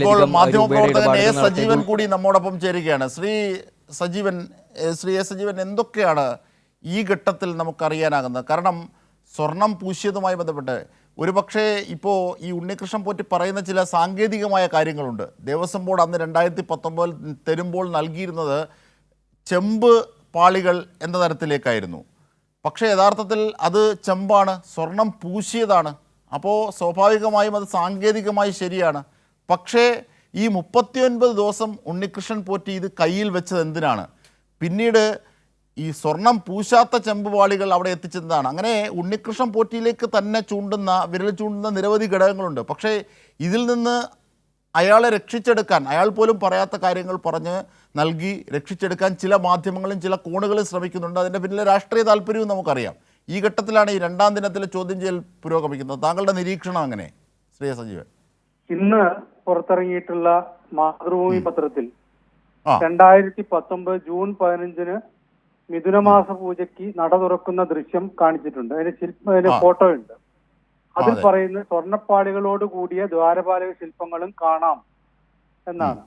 ഇപ്പോൾ മാധ്യമപ്രവർത്തകൻ എ സജീവൻ കൂടി നമ്മോടൊപ്പം ചേരുകയാണ്. ശ്രീ സജീവൻ ശ്രീ എ സജീവൻ എന്തൊക്കെയാണ് ഈ ഘട്ടത്തിൽ നമുക്കറിയാനാകുന്നത്? കാരണം സ്വർണം പൂശിയതുമായി ബന്ധപ്പെട്ട് ഒരുപക്ഷേ ഇപ്പോൾ ഈ ഉണ്ണികൃഷ്ണൻ പോറ്റി പറയുന്ന ചില സാങ്കേതികമായ കാര്യങ്ങളുണ്ട്. ദേവസ്വം ബോർഡ് അന്ന് രണ്ടായിരത്തി പത്തൊമ്പതിൽ തരുമ്പോൾ നൽകിയിരുന്നത് ചെമ്പ് പാളികൾ എന്ന തരത്തിലേക്കായിരുന്നു. പക്ഷേ യഥാർത്ഥത്തിൽ അത് ചെമ്പാണ് സ്വർണം പൂശിയതാണ്. അപ്പോൾ സ്വാഭാവികമായും അത് സാങ്കേതികമായി ശരിയാണ്. പക്ഷേ ഈ മുപ്പത്തിയൊൻപത് ദിവസം ഉണ്ണികൃഷ്ണൻ പോറ്റി ഇത് കയ്യിൽ വെച്ചത് എന്തിനാണ്? പിന്നീട് ഈ സ്വർണം പൂശാത്ത ചെമ്പുപാളികൾ അവിടെ എത്തിച്ചതാണ് അങ്ങനെ ഉണ്ണികൃഷ്ണൻ പോറ്റിയിലേക്ക് തന്നെ ചൂണ്ടുന്ന വിരൽ ചൂണ്ടുന്ന നിരവധി ഘടകങ്ങളുണ്ട്. പക്ഷേ ഇതിൽ നിന്ന് അയാളെ രക്ഷിച്ചെടുക്കാൻ അയാൾ പോലും പറയാത്ത കാര്യങ്ങൾ പറഞ്ഞ് നൽകി രക്ഷിച്ചെടുക്കാൻ ചില മാധ്യമങ്ങളും ചില കോണുകളും ശ്രമിക്കുന്നുണ്ട്. അതിന്റെ പിന്നിലെ രാഷ്ട്രീയ താല്പര്യവും നമുക്കറിയാം. ഈ ഘട്ടത്തിലാണ് ഈ രണ്ടാം ദിനത്തിലെ ചോദ്യം ചെയ്യൽ പുരോഗമിക്കുന്നത്. താങ്കളുടെ നിരീക്ഷണം അങ്ങനെ ശ്രീ സജീവൻ ഇന്ന് പുറത്തിറങ്ങിയിട്ടുള്ള മാതൃഭൂമി പത്രത്തിൽ രണ്ടായിരത്തി പത്തൊമ്പത് ജൂൺ പതിനഞ്ചിന് മിഥുനമാസ പൂജയ്ക്ക് നട തുറക്കുന്ന ദൃശ്യം കാണിച്ചിട്ടുണ്ട്. അതിന് ശില്പ അതിന് ഫോട്ടോ ഉണ്ട് അതിൽ പറയുന്ന സ്വർണപ്പാളികളോട് കൂടിയ ദ്വാരപാലക ശില്പങ്ങളും കാണാം എന്നാണ്.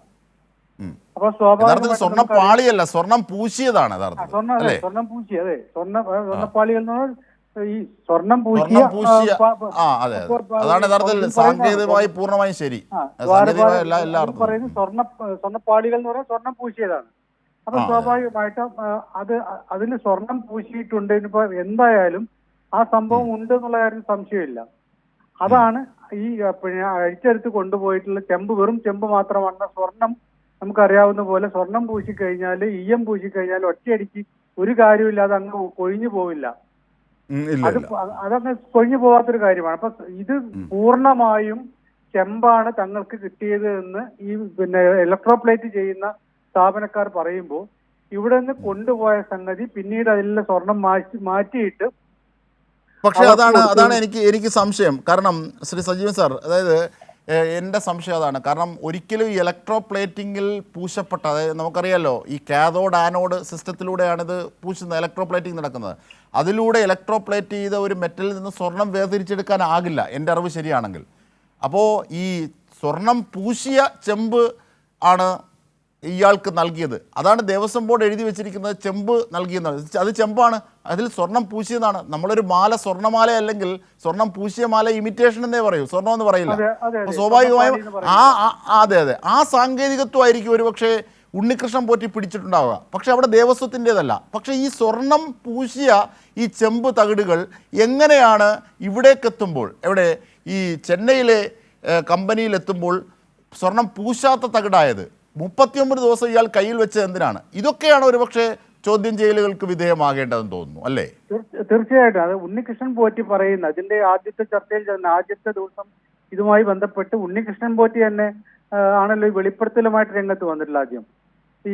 അപ്പൊ സ്വാഭാവിക സ്വർണപ്പാളിയല്ല സ്വർണം പൂശിയതാണ് സ്വർണം അതെ സ്വർണം പൂശി അതെ. സ്വർണ സ്വർണപ്പാളികൾ എന്ന് പറഞ്ഞാൽ ഈ സ്വർണം പൂശിയ ആ, അതെ അതെ. അതാണ് യഥാർത്ഥത്തിൽ സാങ്കേതികമായി പൂർണമായും ശരി. പറയുന്നത് സ്വർണ സ്വർണപ്പാളികൾ എന്ന് പറഞ്ഞാൽ സ്വർണം പൂശിയതാണ്. അപ്പൊ സ്വാഭാവികമായിട്ടും അത് അതിന് സ്വർണം പൂശിയിട്ടുണ്ട്. ഇനിയിപ്പോ എന്തായാലും ആ സംഭവം ഉണ്ട് എന്നുള്ള കാര്യം സംശയമില്ല. അതാണ് ഈ പിന്നെ അഴിച്ചെടുത്ത് കൊണ്ടുപോയിട്ടുള്ള ചെമ്പ്. വെറും ചെമ്പ് മാത്രമാണ് സ്വർണം. നമുക്കറിയാവുന്ന പോലെ സ്വർണം പൂശി കഴിഞ്ഞാൽ ഈയം പൂശി കഴിഞ്ഞാൽ ഒറ്റയടിക്ക് ഒരു കാര്യമില്ലാതെ അങ്ങ് കൊഴിഞ്ഞു പോവില്ല. അത് അതങ്ങ് കൊഴിഞ്ഞു പോവാത്തൊരു കാര്യമാണ്. അപ്പൊ ഇത് പൂർണമായും ചെമ്പാണ് തങ്ങൾക്ക് കിട്ടിയത് എന്ന് ഈ പിന്നെ ഇലക്ട്രോപ്ലേറ്റ് ചെയ്യുന്ന സ്ഥാപനക്കാർ പറയുമ്പോൾ ഇവിടെ നിന്ന് കൊണ്ടുപോയ സംഗതി പിന്നീട് അതിലുള്ള സ്വർണം മാറ്റി മാറ്റിയിട്ട് പക്ഷെ അതാണ് അതാണ് എനിക്ക് എനിക്ക് സംശയം. കാരണം ശ്രീ സജീവൻ സാർ അതായത് എന്റെ സംശയം അതാണ്. കാരണം ഒരിക്കലും ഈ ഇലക്ട്രോ പ്ലേറ്റിങ്ങിൽ പൂശപ്പെട്ട അതായത് നമുക്കറിയാലോ ഈ കാതോഡ് ആനോഡ് സിസ്റ്റത്തിലൂടെയാണിത് പൂശുന്നത് ഇലക്ട്രോ പ്ലേറ്റിംഗ് നടക്കുന്നത്. അതിലൂടെ ഇലക്ട്രോ പ്ലേറ്റ് ചെയ്ത ഒരു മെറ്റലിൽ നിന്ന് സ്വർണം വേർതിരിച്ചെടുക്കാനാകില്ല എന്റെ അറിവ് ശരിയാണെങ്കിൽ. അപ്പോൾ ഈ സ്വർണം പൂശിയ ചെമ്പ് ആണ് ഇയാൾക്ക് നൽകിയത്. അതാണ് ദേവസ്വം ബോർഡ് എഴുതി വെച്ചിരിക്കുന്നത് ചെമ്പ് നൽകിയെന്നാണ്. അത് ചെമ്പാണ്. അതിൽ സ്വർണം പൂശിയതാണ് നമ്മളൊരു മാല സ്വർണമാല അല്ലെങ്കിൽ സ്വർണം പൂശിയ മാല ഇമിറ്റേഷൻ എന്നേ പറയൂ. സ്വർണം എന്ന് പറയില്ല. അപ്പോൾ. സ്വാഭാവികമായും ആ അതെ അതെ. ആ സാങ്കേതികത്വമായിരിക്കും ഒരു പക്ഷേ ഉണ്ണികൃഷ്ണൻ പോറ്റി പിടിച്ചിട്ടുണ്ടാവുക. പക്ഷെ അവിടെ ദേവസ്വത്തിന്റെതല്ല. പക്ഷേ ഈ സ്വർണം പൂശിയ ഈ ചെമ്പ് തകിടുകൾ എങ്ങനെയാണ് ഇവിടേക്കെത്തുമ്പോൾ എവിടെ? ഈ ചെന്നൈയിലെ കമ്പനിയിലെത്തുമ്പോൾ സ്വർണം പൂശാത്ത തകിടായത്. മുപ്പത്തിയൊമ്പത് ദിവസം ഇയാൾ കയ്യിൽ വെച്ചത് എന്തിനാണ്? ഇതൊക്കെയാണ് ഒരുപക്ഷെ ചോദ്യം ചെയ്യലുകൾക്ക് വിധേയമാകേണ്ടതെന്ന് തോന്നുന്നു അല്ലേ? തീർച്ച- തീർച്ചയായിട്ടും. അത് ഉണ്ണികൃഷ്ണൻ പോറ്റി പറയുന്ന. അതിന്റെ ആദ്യത്തെ ചർച്ചയിൽ തന്നെ ആദ്യത്തെ ദിവസം ഇതുമായി ബന്ധപ്പെട്ട് ഉണ്ണികൃഷ്ണൻ പോറ്റി തന്നെ ആണല്ലോ ഈ വെളിപ്പെടുത്തലുമായിട്ട് രംഗത്ത് വന്നിട്ടുള്ള ആദ്യം. ഈ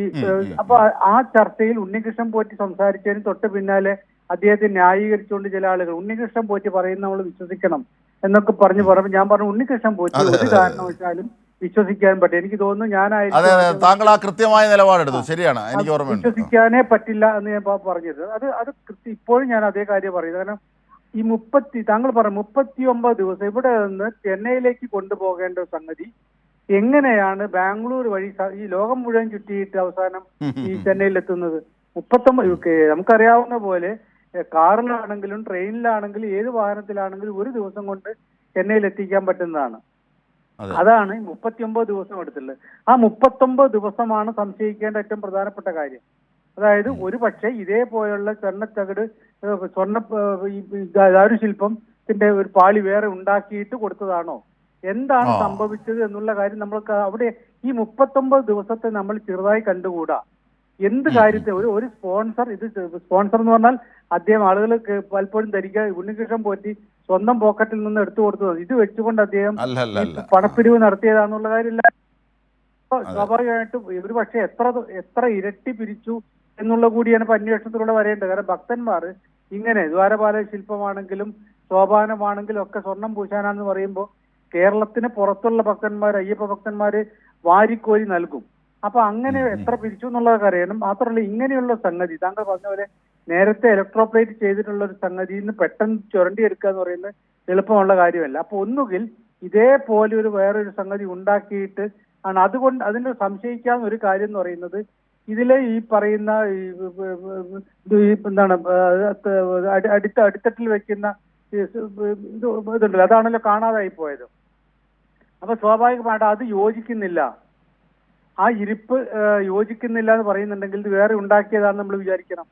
അപ്പൊ ആ- ചർച്ചയിൽ ഉണ്ണികൃഷ്ണൻ പോറ്റി സംസാരിച്ചതിന് തൊട്ട് പിന്നാലെ അദ്ദേഹത്തെ ന്യായീകരിച്ചുകൊണ്ട് ചില ആളുകൾ ഉണ്ണികൃഷ്ണൻ പോറ്റി പറയുന്ന നമ്മൾ വിശ്വസിക്കണം എന്നൊക്കെ പറഞ്ഞു പറഞ്ഞു ഞാൻ പറഞ്ഞു ഉണ്ണികൃഷ്ണൻ പോറ്റി ഒരു. കാരണവശാലും വിശ്വസിക്കാൻ പറ്റും എനിക്ക് തോന്നുന്നു ഞാനായിട്ട് താങ്കൾ ആ കൃത്യമായ നിലപാടെടുത്തു. ശരിയാണ് എനിക്ക് ഓർമ്മയുണ്ട്. വിശ്വസിക്കാനേ പറ്റില്ല എന്ന് ഞാൻ പറഞ്ഞത്. അത് അത് കൃത്യം ഇപ്പോഴും ഞാൻ അതേ കാര്യം പറയുന്നത് കാരണം ഈ മുപ്പത്തി താങ്കൾ പറഞ്ഞു മുപ്പത്തി ഒമ്പത് ദിവസം ഇവിടെ നിന്ന് ചെന്നൈയിലേക്ക് കൊണ്ടുപോകേണ്ട സംഗതി എങ്ങനെയാണ് ബാംഗ്ലൂർ വഴി ഈ ലോകം മുഴുവൻ ചുറ്റിയിട്ട് അവസാനം ഈ ചെന്നൈയിൽ എത്തുന്നത് മുപ്പത്തൊമ്പത് നമുക്കറിയാവുന്ന പോലെ കാറിലാണെങ്കിലും ട്രെയിനിലാണെങ്കിലും ഏത് വാഹനത്തിലാണെങ്കിലും ഒരു ദിവസം കൊണ്ട് ചെന്നൈയിൽ എത്തിക്കാൻ പറ്റുന്നതാണ്. അതാണ് മുപ്പത്തിയൊമ്പത് ദിവസം എടുത്തിട്ടുള്ളത്. ആ മുപ്പത്തൊമ്പത് ദിവസമാണ് സംശയിക്കേണ്ട ഏറ്റവും പ്രധാനപ്പെട്ട കാര്യം. അതായത് ഒരു പക്ഷേ ഇതേപോലെയുള്ള സ്വർണച്ചകട് സ്വർണ ദാരുശില്പത്തിന്റെ ഒരു പാളി വേറെ ഉണ്ടാക്കിയിട്ട് കൊടുത്തതാണോ? എന്താണ് സംഭവിച്ചത് എന്നുള്ള കാര്യം നമ്മൾക്ക് അവിടെ ഈ മുപ്പത്തൊമ്പത് ദിവസത്തെ നമ്മൾ ചെറുതായി കണ്ടുകൂടാ. എന്ത് കാര്യത്തെ ഒരു ഒരു സ്പോൺസർ ഇത് സ്പോൺസർ എന്ന് പറഞ്ഞാൽ അദ്ദേഹം ആളുകൾ പലപ്പോഴും ധരിക്കുക ഉണ്ണികൃഷ്ണൻ പോറ്റി സ്വന്തം പോക്കറ്റിൽ നിന്ന് എടുത്തു കൊടുത്തത്. ഇത് വെച്ചുകൊണ്ട് അദ്ദേഹം പണപ്പിരിവ് നടത്തിയതാണെന്നുള്ള കാര്യമില്ല. സ്വാഭാവികമായിട്ടും ഒരു പക്ഷെ എത്ര എത്ര ഇരട്ടി പിരിച്ചു എന്നുള്ള കൂടിയാണ് ഇപ്പൊ അന്വേഷണത്തിലൂടെ വരേണ്ടത്. കാരണം ഭക്തന്മാർ ഇങ്ങനെ ദ്വാരപാല ശില്പമാണെങ്കിലും സോപാനമാണെങ്കിലും ഒക്കെ സ്വർണം പൂശാനാന്ന് പറയുമ്പോൾ കേരളത്തിന് പുറത്തുള്ള ഭക്തന്മാർ അയ്യപ്പ ഭക്തന്മാര് വാരിക്കോരി നൽകും. അപ്പൊ അങ്ങനെ എത്ര പിരിച്ചു എന്നുള്ളതൊക്കെ അറിയണം മാത്രമല്ല ഇങ്ങനെയുള്ള സംഗതി താങ്കൾ പറഞ്ഞ പോലെ നേരത്തെ ഇലക്ട്രോപ്ലേറ്റ് ചെയ്തിട്ടുള്ള ഒരു സംഗതിയിൽ നിന്ന് പെട്ടെന്ന് ചുരണ്ടിയെടുക്കുക എന്ന് പറയുന്നത് എളുപ്പമുള്ള കാര്യമല്ല. അപ്പൊ ഒന്നുകിൽ ഇതേപോലെ ഒരു വേറൊരു സംഗതി ഉണ്ടാക്കിയിട്ട് ആണ് അതുകൊണ്ട് അതിന് സംശയിക്കാവുന്ന ഒരു കാര്യം എന്ന് പറയുന്നത് ഇതിലെ ഈ പറയുന്ന എന്താണ് അടിത്ത അടിത്തട്ടിൽ വെക്കുന്ന ഇതുണ്ടല്ലോ. അതാണല്ലോ കാണാതായി പോയത്. അപ്പൊ സ്വാഭാവികമായിട്ട് അത് യോജിക്കുന്നില്ല. ആ ഇരിപ്പ് യോജിക്കുന്നില്ല എന്ന് പറയുന്നുണ്ടെങ്കിൽ ഇത് വേറെ ഉണ്ടാക്കിയതാണെന്ന് നമ്മൾ വിചാരിക്കണം.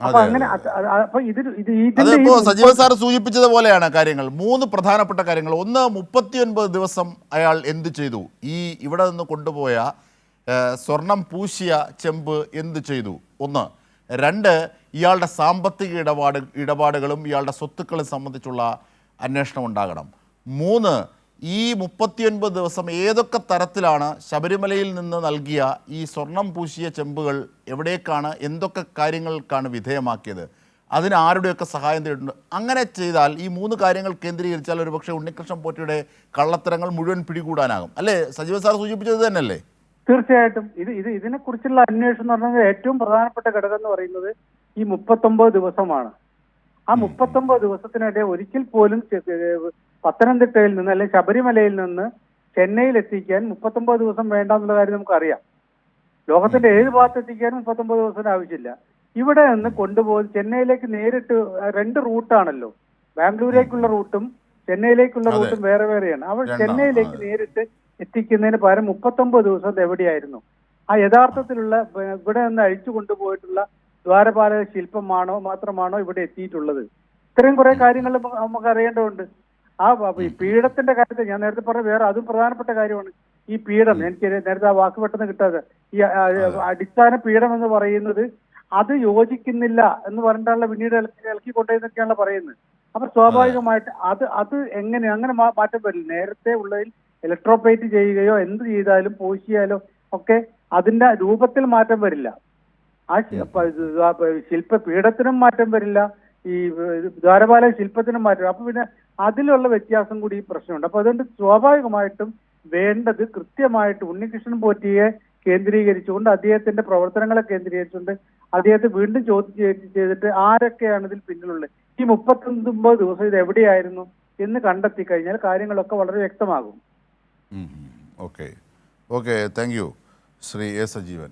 അപ്പൊ അതെ, അങ്ങനെ അത്. അത് അപ്പൊ ഇത് ഇത് അത് ഇതിന്റെ ഈ ഇപ്പോൾ സജീവ സാർ സൂചിപ്പിച്ചതുപോലെയാണ് കാര്യങ്ങൾ. മൂന്ന് പ്രധാനപ്പെട്ട കാര്യങ്ങൾ. ഒന്ന് മുപ്പത്തിയൊൻപത് ദിവസം അയാൾ എന്ത് ചെയ്തു? ഈ ഇവിടെ നിന്ന് കൊണ്ടുപോയ സ്വർണം പൂശിയ ചെമ്പ് എന്ത് ചെയ്തു? ഒന്ന്. രണ്ട് ഇയാളുടെ സാമ്പത്തിക ഇടപാട് ഇടപാടുകളും ഇയാളുടെ സ്വത്തുക്കളും സംബന്ധിച്ചുള്ള അന്വേഷണം ഉണ്ടാകണം. മൂന്ന് ഈ മുപ്പത്തിയൊൻപത് ദിവസം ഏതൊക്കെ തരത്തിലാണ് ശബരിമലയിൽ നിന്ന് നൽകിയ ഈ സ്വർണം പൂശിയ ചെമ്പുകൾ എവിടേക്കാണ്? എന്തൊക്കെ കാര്യങ്ങൾക്കാണ് വിധേയമാക്കിയത്? അതിന് ആരുടെയൊക്കെ സഹായം തേടുന്നു അങ്ങനെ ചെയ്താൽ ഈ മൂന്ന് കാര്യങ്ങൾ കേന്ദ്രീകരിച്ചാൽ ഒരുപക്ഷെ ഉണ്ണികൃഷ്ണൻ പോറ്റിയുടെ കള്ളത്തരങ്ങൾ മുഴുവൻ പിടികൂടാനാകും. അല്ലേ? സജീവ സാർ സൂചിപ്പിച്ചത് തന്നെയല്ലേ? തീർച്ചയായിട്ടും. ഇത് ഇത് ഇതിനെ കുറിച്ചുള്ള അന്വേഷണം എന്ന് പറഞ്ഞാൽ ഏറ്റവും പ്രധാനപ്പെട്ട ഘടകം എന്ന് പറയുന്നത് ഈ മുപ്പത്തൊമ്പത് ദിവസമാണ്. ആ മുപ്പത്തൊമ്പത് ദിവസത്തിനിടെ ഒരിക്കൽ പോലും പത്തനംതിട്ടയിൽ നിന്ന് അല്ലെങ്കിൽ ശബരിമലയിൽ നിന്ന് ചെന്നൈയിൽ എത്തിക്കാൻ മുപ്പത്തൊമ്പത് ദിവസം വേണ്ട എന്നുള്ള കാര്യം നമുക്കറിയാം. ലോകത്തിന്റെ ഏത് ഭാഗത്ത് എത്തിക്കാനും മുപ്പത്തൊമ്പത് ദിവസത്തിന് ആവശ്യമില്ല. ഇവിടെ നിന്ന് കൊണ്ടുപോയി ചെന്നൈയിലേക്ക് നേരിട്ട് രണ്ട് റൂട്ടാണല്ലോ ബാംഗ്ലൂരേക്കുള്ള റൂട്ടും ചെന്നൈയിലേക്കുള്ള റൂട്ടും വേറെ വേറെയാണ്. അവൾ ചെന്നൈയിലേക്ക് നേരിട്ട് എത്തിക്കുന്നതിന് പകരം മുപ്പത്തൊമ്പത് ദിവസം എവിടെയായിരുന്നു? ആ യഥാർത്ഥത്തിലുള്ള ഇവിടെ നിന്ന് അഴിച്ചു കൊണ്ടുപോയിട്ടുള്ള ദ്വാരപാലക ശില്പമാണോ മാത്രമാണോ ഇവിടെ എത്തിയിട്ടുള്ളത്? ഇത്തരം കുറെ കാര്യങ്ങൾ നമുക്ക് അറിയേണ്ടതുണ്ട് ആ ഈ പീഡത്തിന്റെ കാര്യത്തിൽ ഞാൻ നേരത്തെ പറഞ്ഞ വേറെ അതും പ്രധാനപ്പെട്ട കാര്യമാണ്. ഈ പീഡം എനിക്ക് നേരത്തെ ആ വാക്ക് പെട്ടെന്ന് കിട്ടാതെ. ഈ അടിസ്ഥാന പീഡം എന്ന് പറയുന്നത് അത് യോജിക്കുന്നില്ല എന്ന് പറഞ്ഞിട്ടാണല്ലോ പിന്നീട് ഇളക്കി കൊണ്ടുപോയെന്നൊക്കെയാണല്ലോ പറയുന്നത്. അപ്പൊ സ്വാഭാവികമായിട്ട് അത് അത് എങ്ങനെ അങ്ങനെ മാറ്റം വരില്ല. നേരത്തെ ഉള്ളതിൽ ഇലക്ട്രോപ്ലേറ്റ് ചെയ്യുകയോ എന്ത് ചെയ്താലും പോഷിയാലോ ഒക്കെ അതിന്റെ രൂപത്തിൽ മാറ്റം വരില്ല. ആ ശില്പ പീഠത്തിനും മാറ്റം വരില്ല. ഈ ദ്വാരപാല ശില്പത്തിനും മാറ്റം. അപ്പൊ പിന്നെ അതിലുള്ള വ്യത്യാസം കൂടി ഈ പ്രശ്നമുണ്ട്. അപ്പൊ അതുകൊണ്ട് സ്വാഭാവികമായിട്ടും വേണ്ടത് കൃത്യമായിട്ട് ഉണ്ണികൃഷ്ണൻ പോറ്റിയെ കേന്ദ്രീകരിച്ചുകൊണ്ട് അദ്ദേഹത്തിന്റെ പ്രവർത്തനങ്ങളെ കേന്ദ്രീകരിച്ചുകൊണ്ട് അദ്ദേഹത്തെ വീണ്ടും ചോദ്യം ചെയ്ത് ചെയ്തിട്ട് ആരൊക്കെയാണ് ഇതിൽ പിന്നിലുള്ളത്? ഈ മുപ്പത്തൊമ്പത് ദിവസം ഇത് എവിടെയായിരുന്നു എന്ന് കണ്ടെത്തി കഴിഞ്ഞാൽ കാര്യങ്ങളൊക്കെ വളരെ വ്യക്തമാകും. Okay. Okay thank you. Shri A Sajeevan.